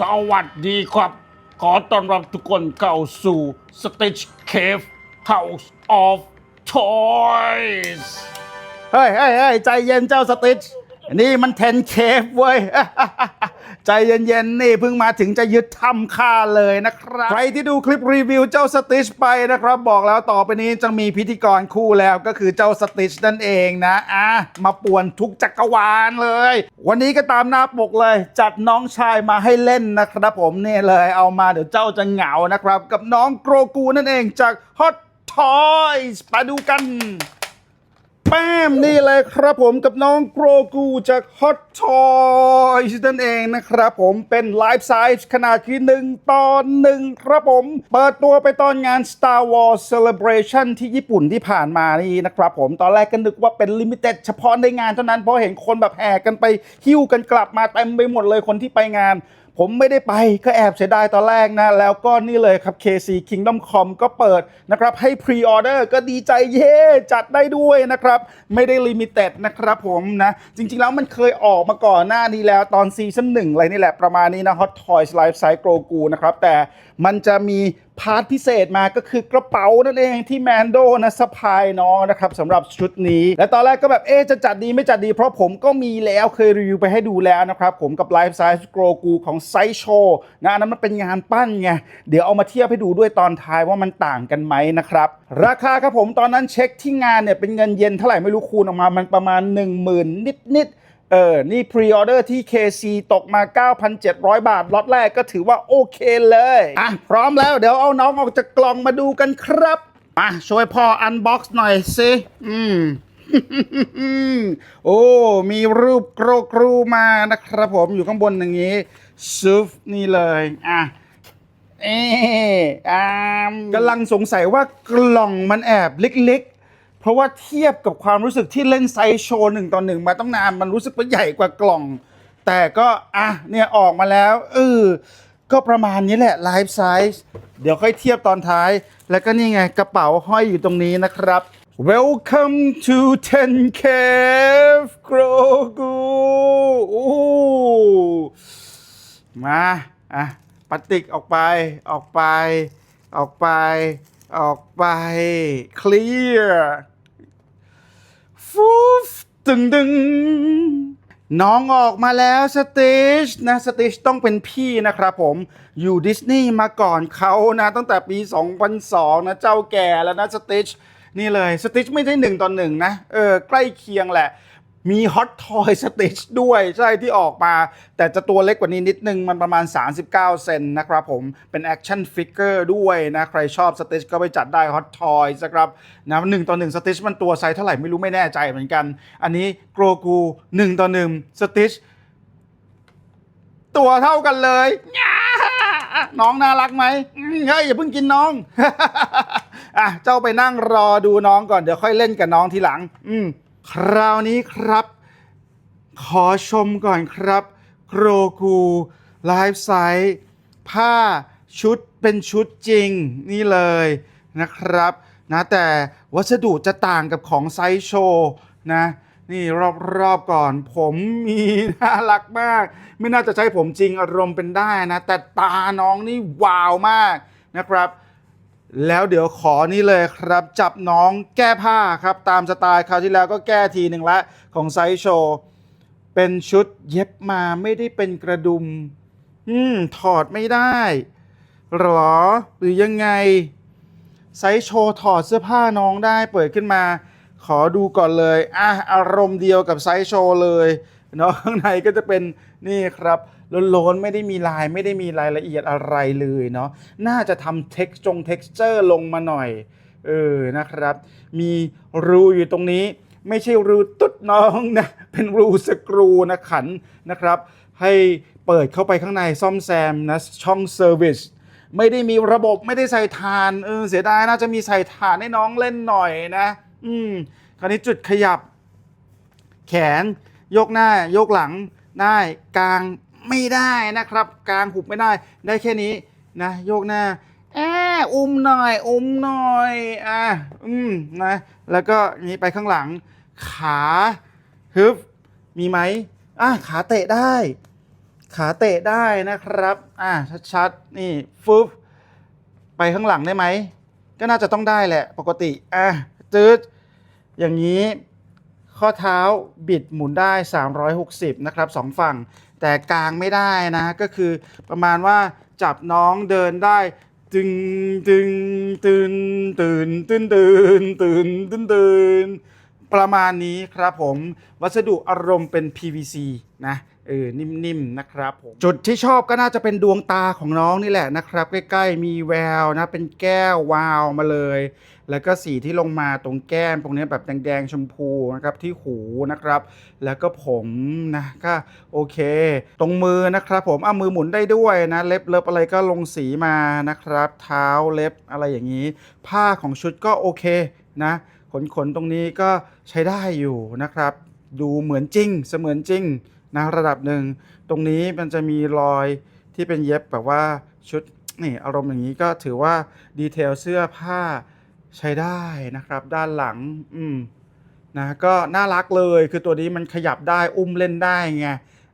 สวัสดีครับ ขอต้อนรับทุกคนเข้าสู่ Stitch Cave House of Toys เฮ้ยเฮ้ยเฮ้ยใจเย็นเจ้าสติชนี่มันเทนเคฟเว้ย ใจเย็นๆ นี่เพิ่งมาถึงจะยึดถ้ำค่าเลยนะครับ ใครที่ดูคลิปรีวิวเจ้าสติชไปนะครับ บอกแล้วต่อไปนี้จะมีพิธีกรคู่แล้วก็คือเจ้าสติชนั่นเองนะอะมาป่วนทุกจักรวาลเลย วันนี้ก็ตามหน้าปกเลย จัดน้องชายมาให้เล่นนะครับผมนี่เลยเอามาเดี๋ยวเจ้าจะเหงานะครับ กับน้องโกรกูนั่นเองจาก Hot Toys ไปดูกัน แป้มนี่เลยครับผมกับน้องโกรกูจาก Hot Toys นั่นเองนะครับผมเป็นไลฟ์ไซส์ขนาดที่หนึ่งตอนหนึ่งครับผม เปิดตัวไปตอนงาน Star Wars Celebration ที่ญี่ปุ่นที่ผ่านมานี่นะครับผมตอนแรกก็นึกว่าเป็นลิมิเต็ดเฉพาะในงานเท่านั้นเพราะเห็นคนแบบแห่กันไปหิ้วกันกลับมาเต็มไปหมดเลยคนที่ไปงาน ผมไม่ได้ไปก็แอบเสียดายตอนแรกนะ แล้วก็นี่เลยครับ KC Kingdom Com ก็เปิดนะครับ ให้พรีออเดอร์ก็ดีใจเย่จัดได้ด้วยนะครับ ไม่ได้ลิมิเต็ดนะครับผมนะ จริงๆแล้วมันเคยออกมาก่อนหน้านี้แล้วตอนซีซั่นหนึ่งอะไรนี่แหละประมาณนี้นะ Hot Toys Life Size Grogu นะครับ แต่มันจะมี พาร์ทพิเศษมาก็คือกระเป๋านั่นเองที่แมนโดนะสะพายน้องนะครับสำหรับชุดนี้ และตอนแรกก็แบบเอ๊จะจัดดีไม่จัดดีเพราะผมก็มีแล้วเคยรีวิวไปให้ดูแล้วนะครับผมกับ Life Size Grogu ของไซโชนะนนั้นมันเป็นงานปั้นไงเดี๋ยวเอามาเทียบให้ดูด้วยตอนท้ายว่ามันต่างกันไหมนะครับราคาครับผมตอนนั้นเช็คที่งานเนี่ยเป็นเงินเยนเท่าไหร่ไม่รู้คูณออกมามันประมาณ 1 0,000 นิดๆ เออ นี่พรีออเดอร์ที่ KC ตกมา 9,700 บาทล็อตแรกก็ถือว่าโอเคเลย อะ พร้อมแล้วเดี๋ยวเอาน้องออกจากกล่องมาดูกันครับ มาช่วยพ่ออันบ็อกซ์หน่อยสิอืม โอ้ มีรูปโกรกรูมานะครับผมอยู่ข้างบนอย่างนี้ซุฟนี่เลย อะ เอออามกำลังสงสัยว่ากล่องมันแอบเล็กๆ เพราะว่าเทียบกับความรู้สึกที่เล่นไซส์โชว์หนึ่งต่อหนึ่งมาต้องนานมันรู้สึกว่าใหญ่กว่ากล่อง แต่ก็อะเนี่ยออกมาแล้วเออก็ประมาณนี้แหละไลฟ์ไซส์เดี๋ยวค่อยเทียบตอนท้าย แล้วก็นี่ไงกระเป๋าห้อยอยู่ตรงนี้นะครับ Welcome to Ten Cave Grogu มาอะปฏิกออกไปออกไป ออกไป ออกไป clear ฟูฟตึงดึงน้องออกมาแล้วสติชนะสติชต้องเป็นพี่นะครับผมอยู่ดิสนีย์มาก่อนเขานะ ตั้งแต่ปี 2002 นะ เจ้าแก่แล้วนะสติชนี่เลยสติชไม่ใช่หนึ่งต่อหนึ่งนะ เออ ใกล้เคียงแหละ มีฮอตทอยสติชด้วยใช่ที่ออกมา แต่จะตัวเล็กกว่านี้นิดนึง มันประมาณ 39 เซนนะครับผมเป็นแอคชั่นฟิกเกอร์ด้วยนะ ใครชอบสติชก็ไปจัดได้ฮอตทอยสครับนะหนึ่งต่อหนึ่งสติชมันตัวไซส์เท่าไหร่ไม่รู้ไม่แน่ใจเหมือนกัน อันนี้โกรกูหนึ่งต่อหนึ่งสติชตัวเท่ากันเลย น้องน่ารักไหมอืมเฮ้ยอย่าเพิ่งกินน้องอะเจ้าไปนั่งรอดูน้องก่อนเดี๋ยวค่อยเล่นกับน้องทีหลัง อืม คราวนี้ครับ ขอชมก่อนครับ โกรกูไลฟ์ไซส์ผ้าชุดเป็นชุดจริงนี่เลยนะครับนะแต่วัสดุจะต่างกับของไซส์โชว์นะนี่รอบๆก่อนผมมีน่ารักมาก ไม่น่าจะใช้ผมจริงอารมณ์เป็นได้นะ แต่ตาน้องนี่ว้าวมากนะครับ แล้วเดี๋ยวขอนี่เลยครับจับน้องแก้ผ้าครับ ตามสไตล์คราวที่แล้วก็แก้ทีหนึ่งละของไซส์โชว์เป็นชุดเย็บมาไม่ได้เป็นกระดุม อืม ถอดไม่ได้หรอ หรือยังไง ไซส์โชว์ถอดเสื้อผ้าน้องได้เปิดขึ้นมา ขอดูก่อนเลย อะ อารมณ์เดียวกับไซส์โชว์เลย เนาะข้างในก็จะเป็นนี่ครับโล้นๆไม่ได้มีลายไม่ได้มีรายละเอียดอะไรเลยเนาะน่าจะทำเท็กจงเท็กซ์เจอร์ลงมาหน่อยเออนะครับ มีรูอยู่ตรงนี้ ไม่ใช่รูตุ๊ดน้องนะเป็นรูสกรูนะขันนะครับ ให้เปิดเข้าไปข้างในซ่อมแซมนะช่องเซอร์วิสไม่ได้มีระบบไม่ได้ใส่ฐานเออเสียดายน่าจะมีใส่ฐานให้น้องเล่นหน่อยนะ อืมคราวนี้จุดขยับ แขน ยกหน้ายกหลังได้กลางไม่ได้นะครับ กลางหุบไม่ได้ได้แค่นี้นะโยกหน้าแออุ้มหน่อยอุ้มหน่อยอะอืมนะแล้วก็นี้ไปข้างหลัง ขาฮึบมีไหมอะขาเตะได้ ขาเตะได้นะครับอ่าชัดๆนี่ฟึบไปข้างหลังได้ไหมก็น่าจะต้องได้แหละปกติอะจืดอย่างนี้ ข้อเท้าบิดหมุนได้ 360 นะครับสองฝั่ง แต่กลางไม่ได้นะก็คือประมาณว่าจับน้องเดินได้ตึงตึงตื่นตื่นตื่นตื่นตื่นตื่นตื่นประมาณนี้ครับผมวัสดุอารมณ์เป็น PVC นะ เออนิ่มๆนะครับผมจุดที่ชอบก็น่าจะเป็นดวงตาของน้องนี่แหละนะครับ ใกล้ๆมีแววนะเป็นแก้ววาวมาเลย แล้วก็สีที่ลงมาตรงแก้มตรงนี้แบบแดงๆชมพูนะครับที่หูนะครับ แล้วก็ผมนะก็โอเค ตรงมือนะครับผมเอามือหมุนได้ด้วยนะเล็บเล็บอะไรก็ลงสีมานะครับ เท้าเล็บอะไรอย่างนี้ ผ้าของชุดก็โอเคนะขนขนๆตรงนี้ก็ใช้ได้อยู่นะครับ ดูเหมือนจริงเสมือนจริง นะระดับหนึ่งตรงนี้มันจะมีรอยที่เป็นเย็บแบบว่าชุดนี่อารมณ์อย่างนี้ก็ถือว่าดีเทลเสื้อผ้าใช้ได้นะครับ ด้านหลังอืมนะก็น่ารักเลยคือตัวนี้มันขยับได้อุ้มเล่นได้ไง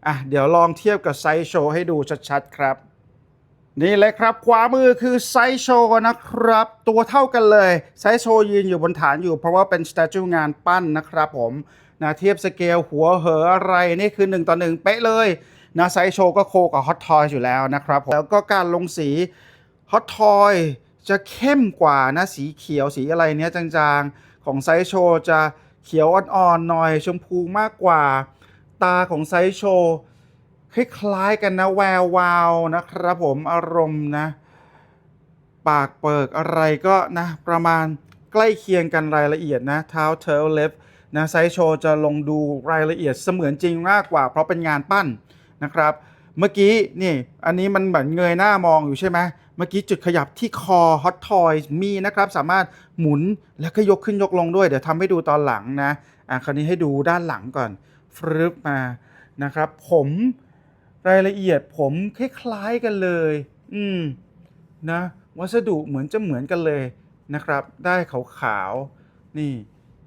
อะเดี๋ยวลองเทียบกับไซส์โชว์ให้ดูชัดๆครับ นี่เลยครับขวามือคือไซส์โชว์นะครับ ตัวเท่ากันเลยไซส์โชว์ยืนอยู่บนฐานอยู่เพราะว่าเป็นสแตจูงานปั้นนะครับผม นะเทียบสเกลหัวเหออะไรนี่คือ 1 ต่อ 1 เป๊ะเลยนะไซส์โชว์ก็โคกับฮอตทอยอยู่แล้วนะครับผมแล้วก็การลงสีฮอตทอยจะเข้มกว่านะสีเขียวสีอะไรเนี้ยจางๆ ของไซส์โชว์จะเขียวอ่อนๆหน่อยชมพูมากกว่า ตาของไซส์โชว์คล้ายๆกันนะแวววาวนะครับผมอารมณ์นะ ปากเปิกอะไรก็นะ ประมาณใกล้เคียงกันรายละเอียดนะเท้าเทลเล็บ นะไซโชจะลงดูรายละเอียดเสมือนจริงมากกว่า เพราะเป็นงานปั้นนะครับ เมื่อกี้นี่อันนี้มันเหมือนเงยหน้ามองอยู่ใช่ไหมเมื่อกี้จุดขยับที่คอ Hot Toys มีนะครับ สามารถหมุนแล้วก็ยกขึ้นยกลงด้วย เดี๋ยวทำให้ดูตอนหลังนะอะคราวนี้ให้ดูด้านหลังก่อนฟรึบมานะครับ ผมรายละเอียดผมคล้ายๆกันเลย อืมนะวัสดุเหมือนจะเหมือนกันเลยนะครับ ได้ขาวๆนี่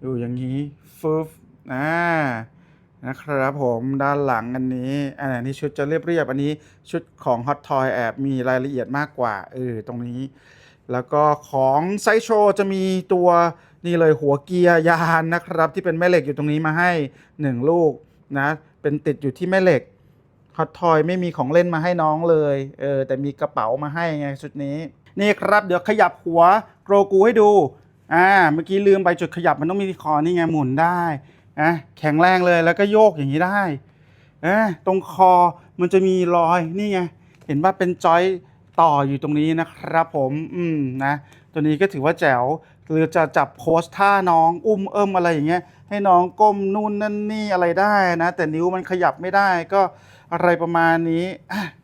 อยู่อย่างนี้ฟึบอ่านะครับผมด้านหลังอันนี้อันนี้ชุดจะเรียบๆอันนี้ชุดของ Hot Toy แอบมีรายละเอียดมากกว่าเออตรงนี้ แล้วก็ของไซโชจะมีตัวนี่เลยหัวเกียร์ยานนะครับ ที่เป็นแม่เหล็กอยู่ตรงนี้มาให้ 1 ลูกนะเป็นติดอยู่ที่แม่เหล็กฮอตทอยไม่มีของเล่นมาให้น้องเลยเออแต่มีกระเป๋ามาให้ไงชุดนี้ นี่ครับเดี๋ยวขยับหัวโกรกูให้ดู อ่าเมื่อกี้ลืมไปจุดขยับมันต้องมีคอนี่ไงหมุนได้อะแข็งแรงเลยแล้วก็โยกอย่างนี้ได้อะตรงคอมันจะมีรอยนี่ไงเห็นว่าเป็นจอยต่ออยู่ตรงนี้นะครับผมอืมนะตัวนี้ก็ถือว่าแจ๋วหรือจะจับโพสท่าน้องอุ้มเอิมอะไรอย่างเงี้ยให้น้องก้มนู่นนั่นนี่อะไรได้นะ แต่นิ้วมันขยับไม่ได้ก็ อะไรประมาณนี้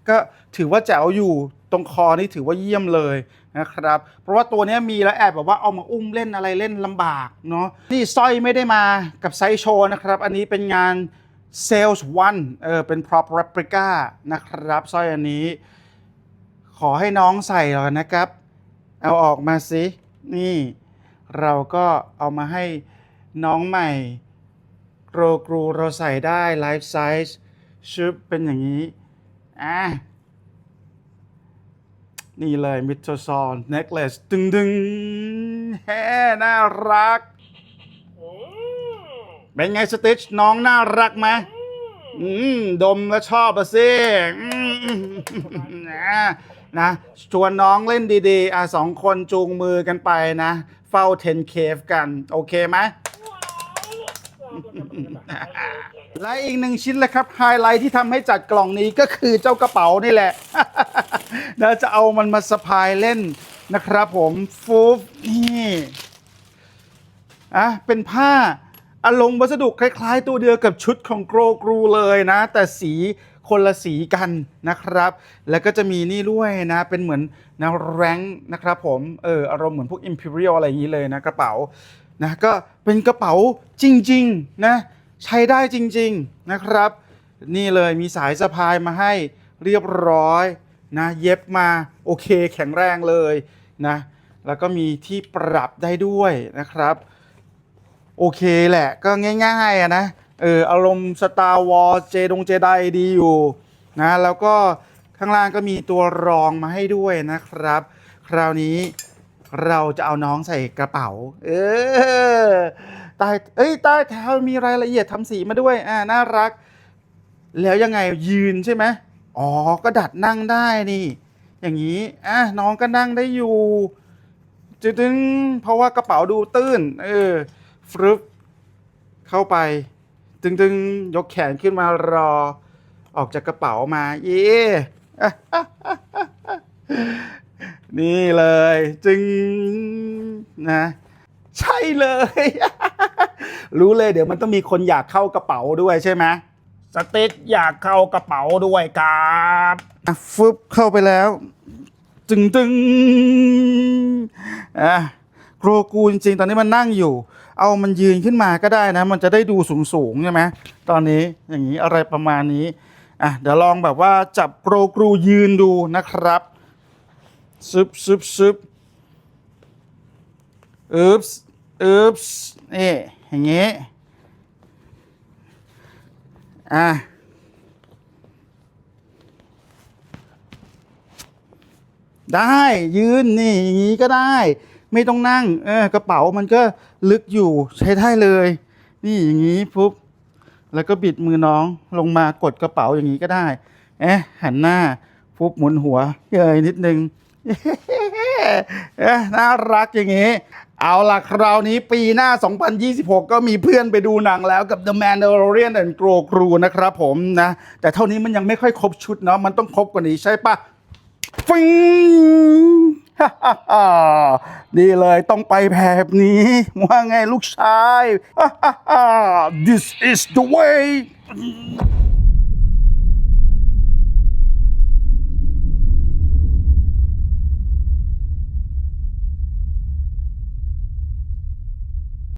ก็ถือว่าแจ๋วอยู่ตรงคอนี่ถือว่าเยี่ยมเลยนะครับ เพราะว่าตัวนี้มีแล้วแอบแบบว่าเอามาอุ้มเล่นอะไรเล่นลำบากเนาะนี่สร้อยไม่ได้มากับไซส์โชว์นะครับ อันนี้เป็นงาน Sales One เออเป็น prop replica นะครับสร้อยอันนี้ ขอให้น้องใส่หรอกนะครับ เอาออกมาสินี่ เราก็เอามาให้น้องใหม่โกรกรูเราใส่ได้ไลฟ์ไซส์ ชุบเป็นอย่างนี้อะนี่เลยมิทซอนเน็กเลสดึงดึงแฮ่น่ารัก เป็นไงสติชน้องน่ารักไหมอืม ดมแล้วชอบอะสินะนะชวนน้องเล่นดีๆ อะสองคนจูงมือกันไปนะ เฝ้าเทนเคฟกัน โอเคไหม และอีกหนึ่งชิ้นเลยครับไฮไลท์ที่ทำให้จัดกล่องนี้ก็คือเจ้ากระเป๋านี่แหละนะจะเอามันมาสะพายเล่นนะครับผมฟูฟนี่อะเป็นผ้าอารมณ์วัสดุคล้ายๆ ตัวเดียวกับชุดของโกรกรูเลยนะ แต่สีคนละสีกันนะครับ แล้วก็จะมีนี่ด้วยนะ เป็นเหมือนนะแรงนะครับผม เอออารมณ์เหมือนพวก Imperial อะไรอย่างนี้เลยนะกระเป๋า นะก็เป็นกระเป๋าจริงๆนะใช้ได้จริงๆนะครับ นี่เลยมีสายสะพายมาให้เรียบร้อยนะเย็บมาโอเคแข็งแรงเลยนะแล้วก็มีที่ปรับได้ด้วยนะครับ โอเคแหละก็ง่ายๆอะนะเอออารมณ์สตาร์วอลเจดงเจไดดีอยู่นะแล้วก็ข้างล่างก็มีตัวรองมาให้ด้วยนะครับ คราวนี้ เราจะเอาน้องใส่กระเป๋า เออใต้เอ้ยใต้เท้ามีรายละเอียดทำสีมาด้วย อ่า น่ารัก แล้วยังไงยืนใช่ไหมอ๋อ ก็ดัดนั่งได้นี่ อย่างนี้ อะ น้องก็นั่งได้อยู่จึงเพราะว่ากระเป๋าดูตื้น เออฟรึบเข้าไป ตึงๆยกแขนขึ้นมารอ ออกจากกระเป๋ามา เย่ นี่เลยจึงนะ ใช่เลย รู้เลยเดี๋ยวมันต้องมีคนอยากเข้ากระเป๋าด้วยใช่ไหมสติชอยากเข้ากระเป๋าด้วยครับอะฟึบเข้าไปแล้ว จึงตึงอะโกรกูจริงๆ ตอนนี้มันนั่งอยู่ เอามันยืนขึ้นมาก็ได้นะ มันจะได้ดูสูงสูงๆใช่ไหมตอนนี้อย่างนี้อะไรประมาณนี้อะเดี๋ยวลองแบบว่าจับโกรกรูยืนดูนะครับ ซึบซึบซึบอึบส์อึบส์นี่อย่างงี้อะได้ยืนนี่อย่างนี้ก็ได้ ไม่ต้องนั่ง เออกระเป๋ามันก็ลึกอยู่ใช้ได้เลย นี่อย่างนี้ปุ๊บแล้วก็บิดมือน้องลงมากดกระเป๋าอย่างนี้ก็ได้ เอ๊ะหันหน้าปุ๊บหมุนหัวเยยนิดนึง เอ๊ะน่ารักอย่างนี้ เอาล่ะคราวนี้ปีหน้า 2026 ก็มีเพื่อนไปดูหนังแล้วกับ The Mandalorian and Grogu นะครับผมนะ แต่เท่านี้มันยังไม่ค่อยครบชุดเนาะมันต้องครบกว่านี้ใช่ปะฟิงนี่เลยต้องไปแบบนี้ ว่าไงลูกชาย This is the way